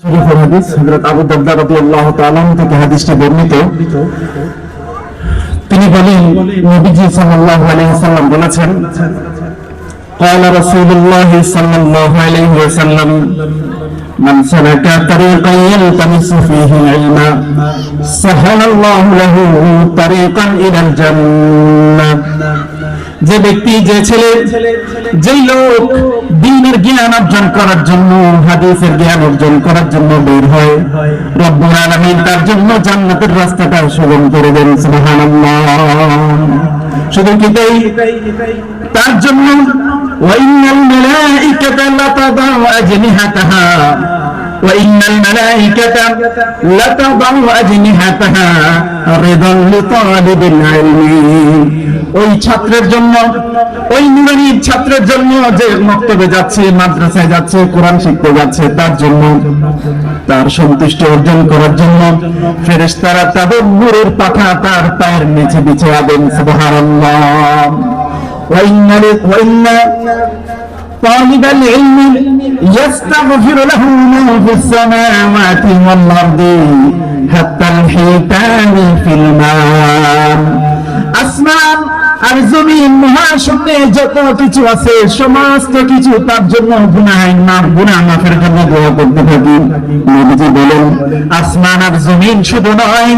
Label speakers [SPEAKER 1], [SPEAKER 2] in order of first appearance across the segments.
[SPEAKER 1] শরীফের হাদিস হযরত আবু দারদা রাদিয়াল্লাহু তাআলা আনহু থেকে হাদিসটি বর্ণিত তিনি বলেন নবীজি সাল্লাল্লাহু আলাইহি সাল্লাম বলেছেন قال رسول الله صلى الله عليه وسلم من سلك طريقا يلتمس فيه علما سهل الله له طريقا الى الجنه যে ব্যক্তি, যে ছেলে, যেই লোক দিনের জ্ঞান অর্জন করার জন্য, হাদিসের জ্ঞান অর্জন করার জন্য বের হয়। রব্বুল আলামিন তার জন্য জান্নাতের রাস্তাটা সুগম করে দেন, সুবহানাল্লাহ। শুধু কি তাই? তার জন্য, ওয়াইনাল মালাইকাতা লাতাদাউ আজনিহাতাহা। وإن الملائكة لتضع أجنحتها رضا لطالب العلم ওই ছাত্রের জন্য ওই নুরানি ছাত্রের জন্য যে মক্তবে যাচ্ছে মাদ্রাসায় যাচ্ছে কোরআন শিখতে যাচ্ছে তার জন্য তার সন্তুষ্টি অর্জন করার জন্য ফেরেশতারা তাদের নূরের পাখা তার পায়ের নিচে বিছিয়ে দেন সুবহানাল্লাহ وإن وإن طالب العلم يستغفر له من في السماوات والأرض حتى الحيتان في الماء. أسمع আর জমিন, মহাশূন্যে যত কিছু আছে, সমস্ত কিছু তার জন্য গুনাহ মাফ, গুনাহ মাফের জন্য দোয়া করতে থাকি। নবীজি বলেন, আসমান আর জমিন শুধু নয়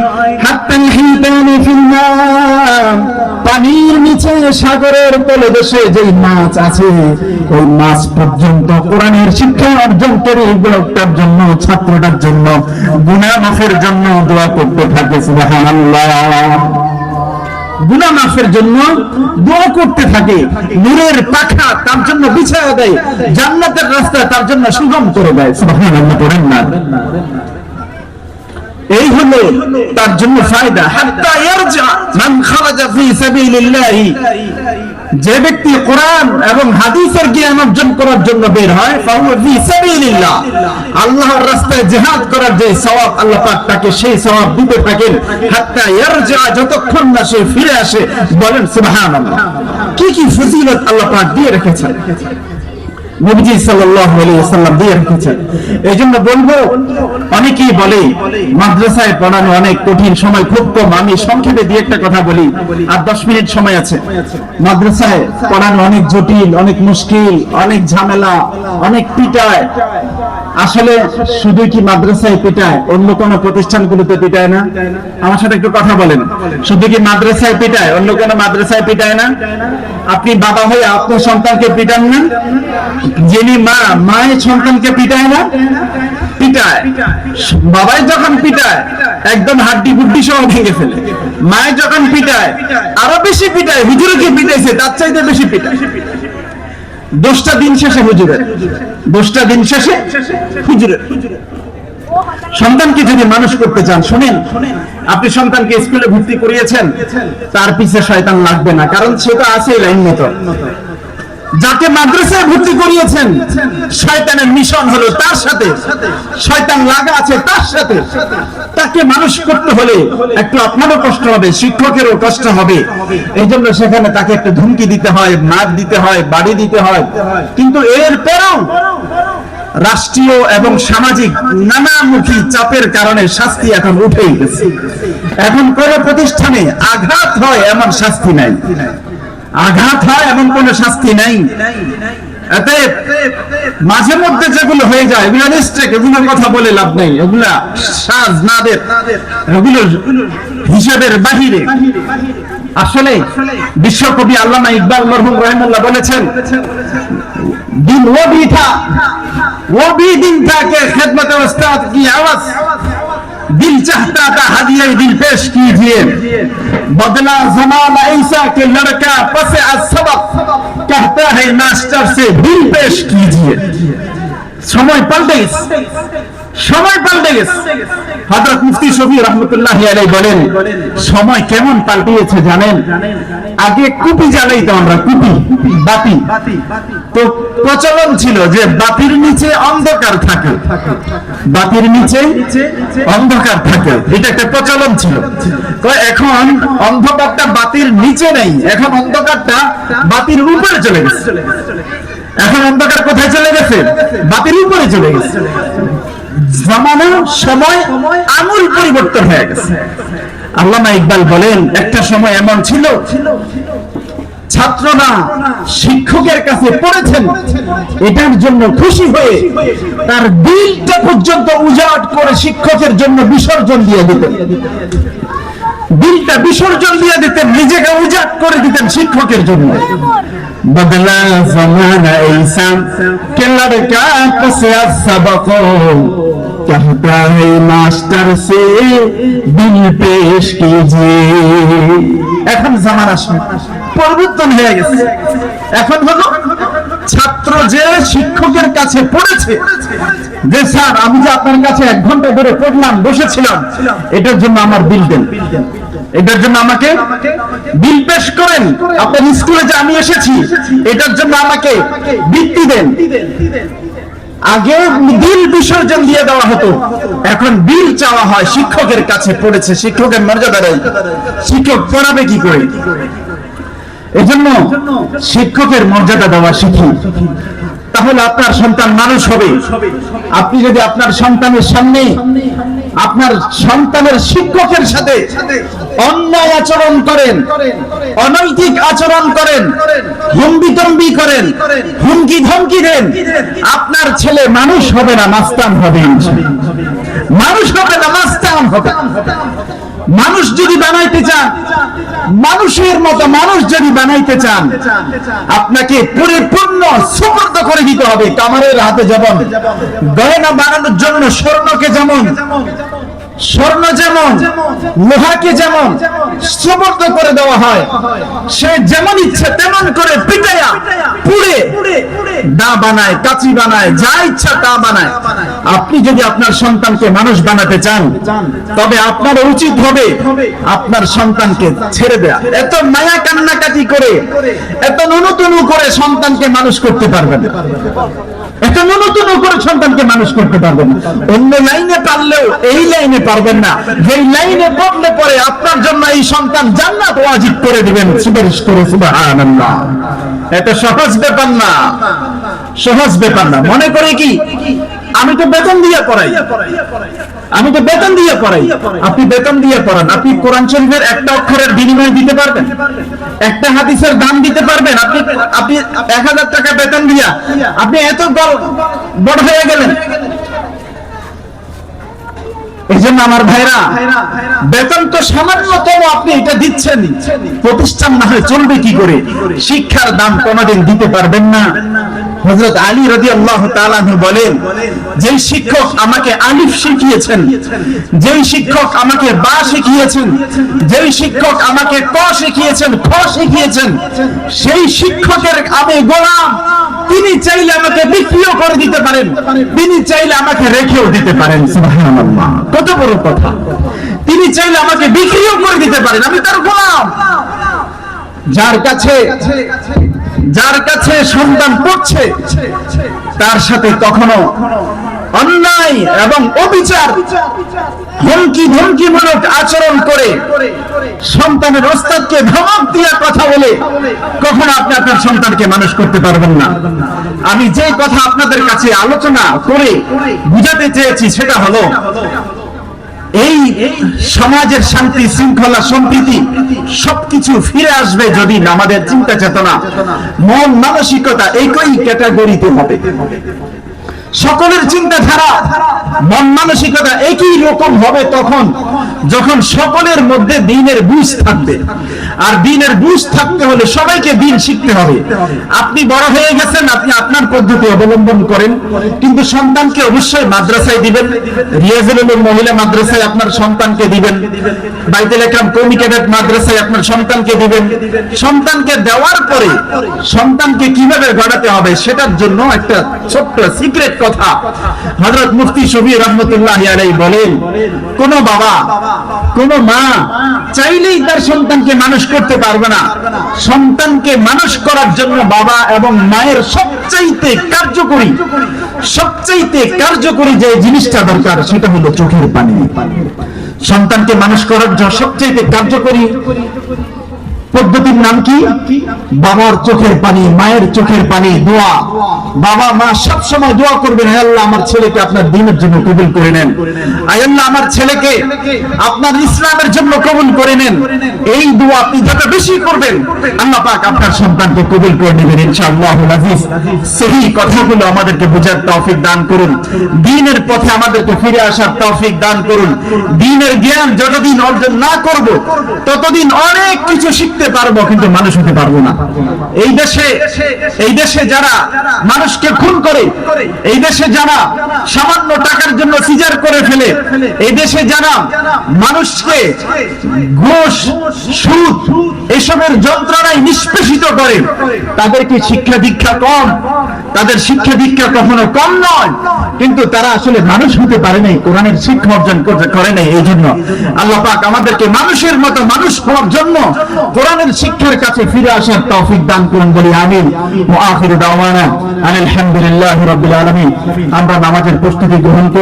[SPEAKER 1] হিতানি পানির নিচে সাগরের তলদেশে যেই মাছ আছে, ওই মাছ পর্যন্ত, কোরআনের শিক্ষা অর্জন করে লোকটার জন্য, ছাত্রটার জন্য, গুনাহ মাফের জন্য দোয়া করতে থাকে, সুবহানাল্লাহ। গুনা মাফের জন্য দোয়া করতে থাকে। নূরের পাখা তার জন্য বিছায়া দেয়, জান্নাতের রাস্তা তার জন্য সুগম করে দেয়। সুবহানাল্লাহ, পড়েন না। এই হলো তার জন্য ফায়দা। হাত্তা ইয়ারজা মান খারাজা ফি সাবিলিল্লাহ। যে ব্যক্তি কোরআন এবং হাদিসের জ্ঞান অর্জন করার জন্য বের হয় ফাহুয়া ফি সাবিলিল্লাহ। আল্লাহর রাস্তায় জিহাদ করার যে সওয়াব আল্লাহ পাক তাকে সেই সওয়াব দিতে থাকেন। হাত্তা ইয়ারজা যতক্ষণ না সে ফিরে আসে বলেন সুবহানাল্লাহ। কি কি ফজিলত আল্লাহ পাক দিয়ে রেখেছেন? নবীজি সাল্লাল্লাহু দিয়ে রেখেছেন এই জন্য বলব অনেকেই বলে, মাদ্রাসায় পড়ানো অনেক কঠিন সময়, খুব কম। আমি সংক্ষেপে দিয়ে একটা কথা বলি, আর দশ মিনিট সময় আছে। মাদ্রাসায় পড়ানো অনেক জটিল, অনেক মুশকিল, অনেক ঝামেলা, অনেক পিটায়। আসলে শুধু কি মাদ্রাসায় পিটায়? অন্য কোন প্রতিষ্ঠানগুলোতে পিটায় না? আমার সাথে একটু কথা বলেন। শুধু কি মাদ্রাসায় পিটায়? অন্য কোন মাদ্রাসায় পিটায় না? আপনি বাবা হয়ে আপনার সন্তানকে পিটান না? যিনি মা, মায়ের সন্তানকে পিটায় না? পিটায়। বাবাই যখন পিটায়, একদম হাড্ডি গুড্ডি সহ ভেঙে ফেলে। মায়ের যখন পিটায়, আরও বেশি পিটায় হুজুরকে পিটাইছে? তার চাইতে বেশি পিটায়। দশটা দিন শেষে হুজুরের। দশটা দিন শেষে হুজুরের। সন্তানকে যদি মানুষ করতে চান, শুনেন, আপনি সন্তানকে স্কুলে ভর্তি করিয়েছেন, তার পিছে শয়তান লাগবে না, কারণ সে তো আছে লাইন মতো। যাকে মাদ্রাসায় ভর্তি করিয়েছেন শয়তানের মিশন হলো তার সাথে, শয়তান লাগা আছে তার সাথে। তাকে মানুষ করতে হলে একটু আপনারও কষ্ট হবে, শিক্ষকেরও কষ্ট হবে। এই জন্য সেখানে তাকে একটু ধুমকি দিতে হয়, মার দিতে হয়, বাড়ি দিতে হয়। কিন্তু এর পরেও রাষ্ট্রীয় এবং সামাজিক নানামুখী চাপের কারণে শাস্তি এখন উঠেই গেছে। এখন কোন প্রতিষ্ঠানে আঘাত হয় এমন শাস্তি নাই। আঘাত হয় এমন কোন শাস্তি নাই। মাঝে মধ্যে যেগুলো হয়ে যায়, এগুলো নিশ্চয় এগুলোর কথা বলে লাভ নেই। এগুলা সাজ না দেব এগুলো হিসাবের বাহিরে। আসলে বিশ্বকবি আল্লামা ইকবাল মরহুম রহমুল্লাহ বলেছেন, দিন ও বি থা ও বি দিন থাকে খেদমত ওস্তাদ কি আওয়াজ? दिल चाहता था हदिया दिल पेश कीजिए बदला जमाना ऐसा कि लड़का पसे सबक कहता है मास्टर से दिल पेश कीजिए সময় পাল্টে গেছে। সময় পাল্টে গেছে। হযরত মুফতি শফি রহমতুল্লাহ আলাই বলেন, সময় কেমন পাল্টিয়েছে জানেন? আগে কুপি জ্বালাইতো আমরা, কুপি, বাতি। তো প্রচলন ছিল যে বাতির নিচে অন্ধকার থাকে। বাতির নিচে অন্ধকার থাকে। এটা একটা প্রচলন ছিল। তো এখন অন্ধকারটা বাতির নিচে নেই। এখন অন্ধকারটা বাতির উপরে চলে গেছে। এখন অন্ধকার কোথায় চলে গেছে? বাতির উপরে চলে গেছে। জামানা, সময়, আমূল পরিবর্তন হয়ে গেছে। আল্লামা ইকবাল বলেন, একটা সময় এমন ছিল ছাত্ররা শিক্ষকের কাছে পড়েছেন। এটার জন্য খুশি হয়ে তার দিলটা পর্যন্ত উজাট করে শিক্ষকের জন্য বিসর্জন দিয়ে দিতেন। দিলটা বিসর্জন দিয়ে দিতেন, নিজেকে উজাট করে দিতেন শিক্ষকের জন্য। बदला जमाना ऐसा कि लड़का से सबक कहता है मास्टर से दिल पेश कीजिए এখন জামানা পরিবর্তন হয়ে গেছে এখন হলো ছাত্র যে শিক্ষকের কাছে পড়েছে যে স্যার আমি যে আপনার কাছে এক ঘন্টা ধরে পড়লাম বসেছিলাম এটার জন্য আমার বিল দেন এটার জন্য আমাকে বিল পেশ করেন। আপনার স্কুলে যে আমি এসেছি, এটার জন্য আমাকে বৃত্তি দেন। আগে বিল বিসর্জন দিয়ে দেওয়া হতো। এখন বিল চাওয়া হয় শিক্ষকের কাছে পড়েছে। শিক্ষকের মর্যাদা নেই। শিক্ষক পড়াবে কি করে? এজন্য শিক্ষকের মর্যাদা দেওয়া শিখি। তাহলে আপনার সন্তান মানুষ হবে। আপনি যদি আপনার সন্তানের সামনে আপনার সন্তানের শিক্ষকের সাথে অন্যায় আচরণ করেন। অনৈতিক আচরণ করেন। হুম্বিতম্বি করেন। হুমকি ধমকি দেন। আপনার ছেলে মানুষ হবে না, মাস্তান হবে মানুষ হবে না, মাস্তান হবে। মানুষ যদি বানাইতে চান, মানুষের মতো মানুষ যদি বানাইতে চান, আপনাকে পরিপূর্ণ সুপর্দ করে দিতে হবে। কামারের হাতে যেমন গয়না বানানোর জন্য স্বর্ণকে যেমন স্বর্ণ যেমন, লোহাকে যেমন সুপর্দ করে দেওয়া হয়, সে যেমন ইচ্ছে তেমন করে পিটাইয়া পুড়ে দা বানায়, কাচি বানায়, যা ইচ্ছা তা বানায় আপনি যদি আপনার সন্তানকে মানুষ বানাতে চান, তবে আপনার উচিত হবে আপনার সন্তানকে ছেড়ে দেয়া এত মায়া কান্নাকাটি করে, এত নুনুতুনু করে সন্তানকে মানুষ করতে পারবেন না। এত নতুন করে সন্তানকে মানুষ করতে পারবেন অন্য লাইনে পারলেও এই লাইনে পারবেন না। যে লাইনে পড়লে পরে আপনার জন্য এই সন্তান জান্নাত ওয়াজিব করে দিবেন। সুপারিশ করে, সুবহানাল্লাহ। এটা সহজ ব্যাপার না। সহজ ব্যাপার না। মনে করে কি? আমি তো বেতন দিয়ে পড়াই। আমি তো বেতন দিয়ে পড়াই। আপনি বেতন দিয়ে পড়ান। আপনি কোরআন শরীফের একটা অক্ষরের বিনিময় দিতে পারবেন? একটা হাদিসের দাম দিতে পারবেন? আপনি আপনি এক হাজার টাকা বেতন দিয়া আপনি এত বড় হয়ে গেলেন। এই জন্য আমার ভাইরা, বেতন তো সামান্যতম আপনি এটা দিচ্ছেন। প্রতিষ্ঠান না হয় চলবে কি করে? শিক্ষার দাম কোনোদিন দিতে পারবেন না। হজরত আলী রদি আল্লাহ বলেন, যেই শিক্ষক আমাকে আলিফ শিখিয়েছেন, যেই শিক্ষক আমাকে বা শিখিয়েছেন, যেই শিক্ষক আমাকে ক শিখিয়েছেন, খ শিখিয়েছেন, সেই শিক্ষকের আমি গোলাম, তিনি চাইলে আমাকে বিক্রিও করে দিতে পারেন, তিনি চাইলে আমাকে রেখেও দিতে পারেন কত বড় কথা। তিনি চাইলে আমাকে বিক্রিও করে দিতে পারেন, আমি তার গোলাম। যার কাছে যার কাছে সন্তান পড়ছে, তার সাথে কখনো অন্যায় এবং অবিচার, হুমকি ধমকিমূলক আচরণ করে সন্তানের ওস্তাদকে ধমক দিয়ে কথা বলে কখনো আপনি আপনার সন্তানকে মানুষ করতে পারবেন না। আমি যে কথা আপনাদের কাছে আলোচনা করে বুঝাতে চেয়েছি, সেটা হলো এই সমাজের শান্তি, শৃঙ্খলা, সম্প্রীতি সবকিছু ফিরে আসবে যদি আমাদের চিন্তা চেতনা মন মানসিকতা একই ক্যাটাগরিতে হবে। সকলের চিন্তাধারা মন মানসিকতা একই রকম হবে তখন, যখন সকলের মধ্যে দিনের বুঝ থাকবে। আর দিনের বুঝ থাকতে হলে সবাইকে দিন শিখতে হবে। আপনি বড় হয়ে গেছেন, আপনি আপনার পদ্ধতি অবলম্বন করেন। কিন্তু সন্তানকে অবশ্যই মাদ্রাসায় দিবেন। রিয়াজুল মহিলা মাদ্রাসায় আপনার সন্তানকে দিবেন। বাইতুল একরাম কৌমি ক্যাডেট মাদ্রাসায় আপনার সন্তানকে দিবেন। সন্তানকে দেওয়ার পরে সন্তানকে কীভাবে গড়াতে হবে, সেটার জন্য একটা ছোট্ট সিক্রেট কথা। হযরত মুফতি শফি রহমতুল্লাহ বলেন, কোন বাবা, কোন মা চাইলেই তার সন্তানকে মানুষ করতে পারবে না। সন্তানকে মানুষ করার জন্য বাবা এবং মায়ের সবচাইতে কার্যকরী সবচাইতে কার্যকরী যে জিনিসটা দরকার, সেটা হলো চোখের পানি। সন্তানকে মানুষ করার জন্য সবচাইতে কার্যকরী পদ্ধতির নাম কি? বাবার চোখের পানি, মায়ের চোখের পানি, দোয়া। বাবা, মা সব সময় দোয়া করবেন, "হে আল্লাহ, আমার ছেলেকে আপনার দিনের জন্য কবুল করে নেন। আল্লাহ, আমার ছেলেকে আপনার ইসলামের জন্য কবুল করে নেন। এই দোয়া আপনি যত বেশি করবেন, আল্লাহ পাক আপনার সন্তানকে কবুল করে নেবেন, ইনশাআল্লাহ আজিজ। সেই কথাগুলো আমাদেরকে বোঝার তৌফিক দান করুন। দিনের পথে আমাদেরকে ফিরে আসার তৌফিক দান করুন। দিনের জ্ঞান যতদিন অর্জন না করব, ততদিন অনেক কিছু শিখতে পারব, কিন্তু মানুষ হতে পারব না। এই দেশে এই দেশে যারা মানুষকে খুন করে, এই দেশে যারা সামান্য টাকার জন্য সিজার করে ফেলে, এই দেশে যারা মানুষকে ঘোষ, সুদ এসবের যন্ত্রণায় নিষ্পেষিত করে তাদের কি শিক্ষা দীক্ষা কম তাদের শিক্ষা দীক্ষা কখনো কম নয়। কিন্তু তারা আসলে মানুষ হতে পারে নাই, কোরআনের শিক্ষা অর্জন করতে করে নাই, এই জন্য। আল্লাহ পাক আমাদেরকে মানুষের মতো মানুষ হওয়ার জন্য কোরআনের শিক্ষার কাছে ফিরে আসার তৌফিক দান করুন বলি, আমিন। ও আখির দাওয়ানা আলহামদুলিল্লাহ রাব্বিল আলামিন। আমরা নামাজের প্রস্তুতি গ্রহণ করি।